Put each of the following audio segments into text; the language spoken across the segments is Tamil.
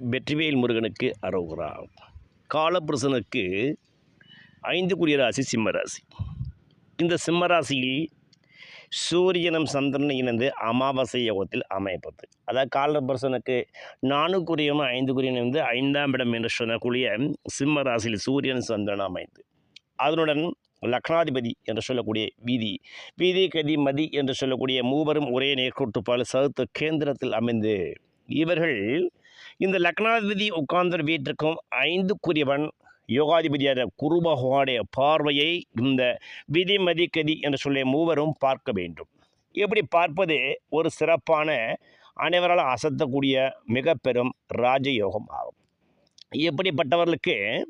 வெற்றிவேல் முருகனுக்கு அரோகரா. காலபுருஷனுக்கு ஐந்து குடிய ராசி சிம்மராசி. இந்த சிம்மராசியில் சூரியனும் சந்திரனும் இணைந்து அமாவாசை யோகத்தில் அமைப்பது அதாவது காலபுருஷனுக்கு நான்குரியனும் ஐந்து குறியனும் ஐந்தாம் இடம் என்று சொல்லக்கூடிய சிம்ம ராசியில் சூரியன் சந்திரன் அமைந்து. அதனுடன் லக்னாதிபதி என்று சொல்லக்கூடிய வீதி வீதி கதி மதி என்று சொல்லக்கூடிய மூவரும் ஒரே நேர்கோட்டுப்பால் சதுத்த கேந்திரத்தில் அமைந்து. இவர்கள் இந்த லக்னாதிபதி உட்கார்ந்த வீட்டிற்கும் ஐந்துக்குரியவன் யோகாதிபதியான குரு பகவானுடைய பார்வையை இந்த விதி கதி என்று சொல்லிய மூவரும் பார்க்க வேண்டும். இப்படி பார்ப்பது? ஒரு சிறப்பான அனைவரால் அசத்தக்கூடிய மிக பெரும் ராஜயோகம் ஆகும். இப்படிப்பட்டவர்களுக்கு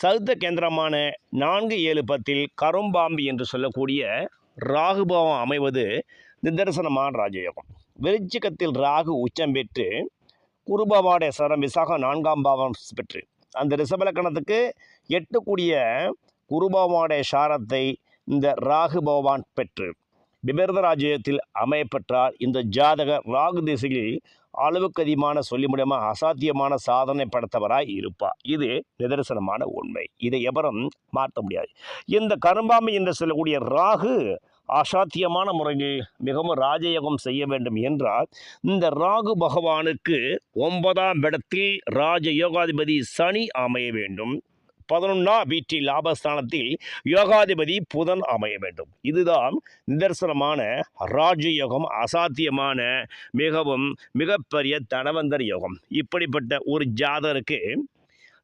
சதுத்த கேந்திரமான நான்கு ஏழு பத்தில் கரும்பாம்பு என்று சொல்லக்கூடிய ராகுபாவம் அமைவது நிதர்சனமான ராஜயோகம். விருச்சிகத்தில் ராகு உச்சம் பெற்று குருபவாடைய சரம் விசாக நான்காம் பாவம் பெற்று. அந்த ரிஷபலக்கணத்துக்கு எட்டக்கூடிய குருபவாடைய சாரத்தை இந்த ராகு பகவான் பெற்று விபரத ராஜ்யத்தில் அமையப்பெற்றால் இந்த ஜாதகர் ராகு திசையில் அளவுக்கு அதிகமான சொல்லி முடியாம அசாத்தியமான சாதனை படைத்தவராய் இருப்பார். இது நிதர்சனமான உண்மை. இதை எவரும் மாற்ற முடியாது. இந்த கரும்பாமை என்று சொல்லக்கூடிய ராகு அசாத்தியமான முறையில் மிகவும் ராஜயோகம் செய்ய வேண்டும் என்றால் இந்த ராகு பகவானுக்கு ஒன்பதாம் இடத்தில் ராஜயோகாதிபதி சனி அமைய வேண்டும். பதினொன்றாம் வீட்டில் லாபஸ்தானத்தில் யோகாதிபதி புதன் அமைய வேண்டும். இதுதான் நிதர்சனமான ராஜயோகம் அசாத்தியமான மிகவும் மிகப்பெரிய தனவந்தர் யோகம். இப்படிப்பட்ட ஒரு ஜாதருக்கு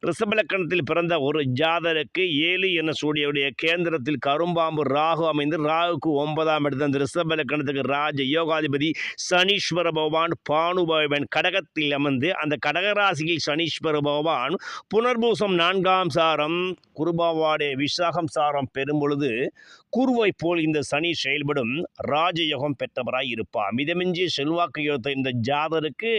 ரிஷபலக்கணத்தில் பிறந்த ஒரு ஜாதருக்கு ஏழு என சூரியனுடைய கேந்திரத்தில் கரும்பாம்பு ராகு அமைந்து ராகுக்கு ஒன்பதாம் இடத்து அந்த ரிஷபலக்கணத்துக்கு ராஜ யோகாதிபதி சனீஸ்வர பகவான் பானுபவன் கடகத்தில் அமர்ந்து அந்த கடகராசியில் சனீஸ்வர பகவான் புனர்பூசம் நான்காம் சாரம் குருபாவாடே விசாகம் சாரம் பெறும் பொழுது குருவை போல் இந்த சனி செயல்படும் ராஜயோகம் பெற்றவராய் இருப்பார். மிதமிஞ்சி செல்வாக்கு யோகத்தை இந்த ஜாதருக்கு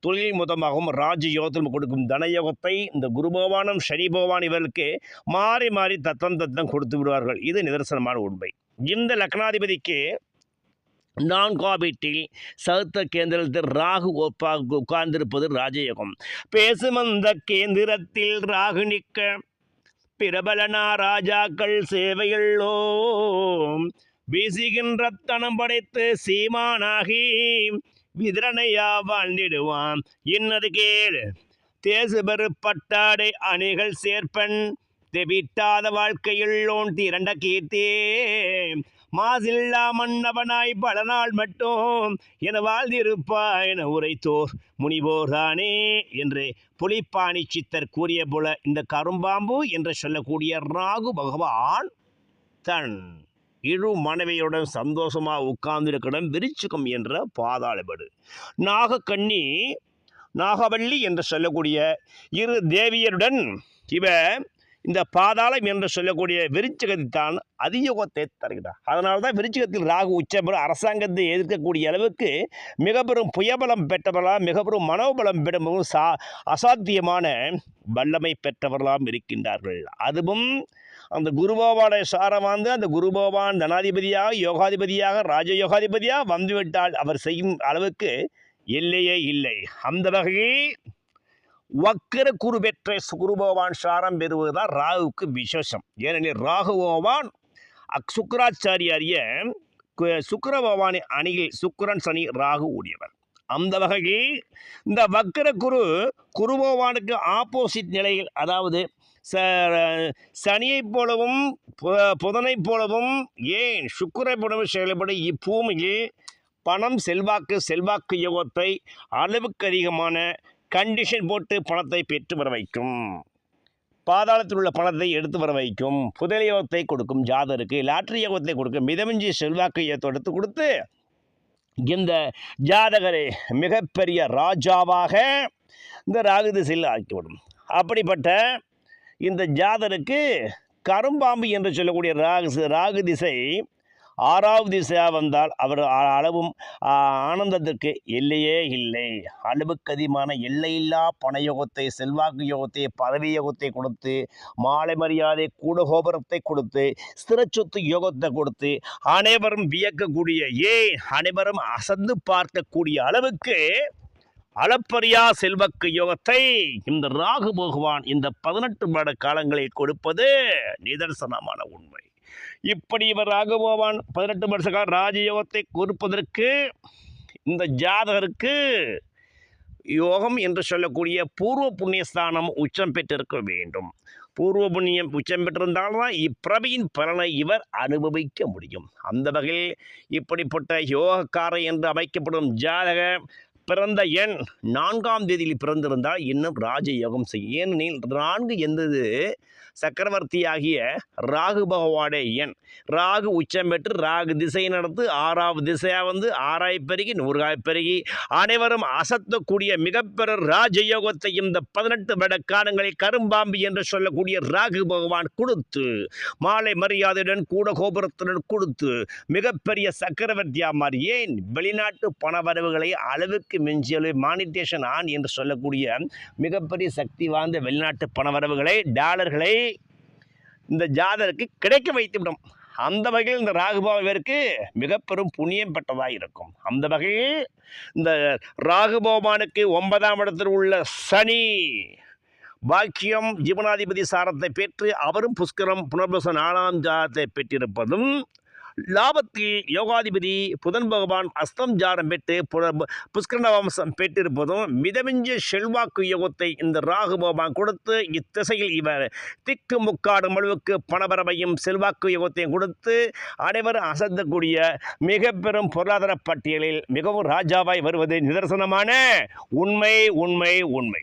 தொழில் முதமாகவும் ராஜயோகத்தில் கொடுக்கும் தனயோகத்தை இந்த குரு பகவானும் சனி பகவான் இவர்களுக்கு மாறி மாறி தத்தம் தத்தம் கொடுத்து விடுவார்கள். இது நிதர்சனமான உண்மை. இந்த லக்னாதிபதிக்கு நான்காபீட்டில் வீட்டில் கேந்திரத்தில் ராகு ஒப்பாக உட்கார்ந்திருப்பது ராஜயோகம். பேசும் அந்த கேந்திரத்தில் ராகு நிற்க பிரபலனா ராஜாக்கள் சேவையுள்ளோ வீசுகின்ற தனம் படைத்து சீமானாகி விதிரனையா வாழ்ந்திடுவான். என்னது கேள். தேசுபெரு பட்டாடை அணிகள் சேர்ப்பன். தெவிட்டாத வாழ்க்கையுள்ளோன் திரண்ட கீர்த்தே. மாசில்லா மன்னவனாய் பல நாள் மட்டும் என வாழ்ந்திருப்பாய் என உரைத்தோர் முனிவோர் தானே என்று புலிப்பாணி சித்தர் கூறிய போல இந்த கரும்பாம்பு என்று சொல்லக்கூடிய ராகு பகவான் தன் இழு மனைவியுடன் சந்தோஷமாக உட்கார்ந்திருக்கிடம் விரிச்சுக்கும் என்ற பாதாளபடு நாகக்கண்ணி நாகவல்லி என்று சொல்லக்கூடிய இரு தேவியருடன் இவ இந்த பாதாளம் என்று சொல்லக்கூடிய விருச்சிகத்தான் அதியோகத்தை தருகிறார் அதனால தான் விருச்சிகத்தில் ராகு உச்சபெறும் அரசாங்கத்தை எதிர்க்கக்கூடிய அளவுக்கு மிக பெரும் புயபலம் பெற்றவர்களாம் மிக பெரும் மனோபலம் பெறும் சா அசாத்தியமான வல்லமை பெற்றவர்களாம் இருக்கின்றார்கள். அதுவும் அந்த குருபகவானை சாரம் வந்து அந்த குருபோவான் தனாதிபதியாக யோகாதிபதியாக ராஜயோகாதிபதியாக வந்துவிட்டால் அவர் செய்யும் அளவுக்கு எல்லையே இல்லை. அந்த வகையில் வக்கர குரு பெற்ற குருபகவான் சாரம் பெறுவதுதான் ராகுவுக்கு விசேஷம். ஏனெனில் ராகுபகவான் அக் சுக்கராச்சாரியாரிய கு- சுக்கிர அணியில் சுக்கரன் சனி ராகு உடையவர். அந்த வகையில் இந்த வக்கர குரு குரு பகவானுக்கு ஆப்போசிட் நிலையில் அதாவது ச சனியைப் போலவும் பு- புதனைப் போலவும் ஏன் சுக்கிரை போலவும் செயல்படும் இப்பூமியில் பணம் செல்வாக்கு செல்வாக்கு யோகத்தை அளவுக்கு அதிகமான கண்டிஷன் போட்டு பணத்தை பெற்று வர வைக்கும். பாதாளத்தில் உள்ள பணத்தை எடுத்து வர வைக்கும். புதல் யோகத்தை கொடுக்கும் ஜாதருக்கு லாட்ரி யோகத்தை கொடுக்கும். மிதமிஞ்சி செல்வாக்கு யோகத்தை எடுத்து கொடுத்து இந்த ஜாதகரை மிகப்பெரிய ராஜாவாக இந்த ராகு திசையில் ஆக்கிவிடும். அப்படிப்பட்ட இந்த ஜாதருக்கு கரும்பாம்பு என்று சொல்லக்கூடிய ராகு ராகு திசை ஆறாவது திசையாக வந்தால் அவர் அளவும் ஆனந்தத்திற்கு எல்லையே இல்லை. அளவுக்கு அதிகமான எல்லையில்லா பணயோகத்தை செல்வாக்கு யோகத்தை பதவி யோகத்தை கொடுத்து மாலை மரியாதை கூடகோபுரத்தை கொடுத்து ஸ்திரச்சொத்து யோகத்தை கொடுத்து அனைவரும் வியக்கக்கூடிய ஏன் அனைவரும் அசந்து பார்க்கக்கூடிய அளவுக்கு அளப்பரியா செல்வக்கு யோகத்தை இந்த ராகு பகவான் இந்த பதினெட்டு மாத காலங்களில் கொடுப்பது நிதர்சனமான உண்மை. இப்படி இவர் ராகுபவான் பதினெட்டு வருஷ கால ராஜயோகத்தை கொடுப்பதற்கு இந்த ஜாதகருக்கு யோகம் என்று சொல்லக்கூடிய பூர்வ புண்ணியஸ்தானம் உச்சம் பெற்றிருக்க வேண்டும். பூர்வ புண்ணியம் உச்சம் பெற்றிருந்தால்தான் இப்பிரபியின் பலனை இவர் அனுபவிக்க முடியும். அந்த வகையில் இப்படிப்பட்ட யோகக்காரை என்று அமைக்கப்படும் ஜாதக பிறந்த எண் நான்காம் தேதியில் பிறந்திருந்தால் இன்னும் ராஜயோகம் செய்யும். ஏனெனில் நான்கு என்பது சக்கரவர்த்தியாகிய ராகு பகவானே எண். ராகு உச்சம் பெற்று ராகு திசை நடத்து ஆறாவது திசையாக வந்து ஆறாய் பெருகி நூறாய் பெருகி அனைவரும் அசத்தக்கூடிய மிகப்பெரும் ராஜயோகத்தை இந்த பதினெட்டு வருட காலங்களில் கரும்பாம்பு என்று சொல்லக்கூடிய ராகு பகவான் கொடுத்து மாலை மரியாதையுடன் கூட கோபுரத்துடன் கொடுத்து மிகப்பெரிய சக்கரவர்த்தியா மாதிரி ஏன் வெளிநாட்டு பணவரவுகளை அளவுக்கு மிஞ்சியளவு மானிட்டேஷன் ஆன் என்று சொல்லக்கூடிய மிகப்பெரிய சக்தி வாய்ந்த வெளிநாட்டு பணவரவுகளை டாலர்களை இந்த ஜாதருக்கு கிடைக்க வைத்துவிடும். அந்த வகையில் இந்த ராகுபாவிற்கு மிக பெரும் புண்ணியம் பெற்றதாக இருக்கும். அந்த வகையில் இந்த ராகுபவமானுக்கு ஒன்பதாம் இடத்தில் உள்ள சனி பாக்கியம் ஜீவனாதிபதி சாரத்தை பெற்று அவரும் புஷ்கரம் புனர்பசன் நாலாம் ஜாதத்தை பெற்றிருப்பதும் லாபத்தில் யோகாதிபதி புதன் பகவான் அஸ்தம் ஜாரம் பெற்று புன- புஷ்கரண வம்சம் பெற்றிருப்பதும் மிதமிஞ்ச செல்வாக்கு யோகத்தை இந்த ராகு பகவான் கொடுத்து இத்திசையில் இவர் திக்கு முக்காடும் முழுவுக்கு பணபரவையும் செல்வாக்கு யோகத்தையும் கொடுத்து அனைவரும் அசத்தக்கூடிய மிக பெரும் பொருளாதார பட்டியலில் மிகவும் ராஜாவாய் வருவது நிதர்சனமான உண்மை உண்மை உண்மை.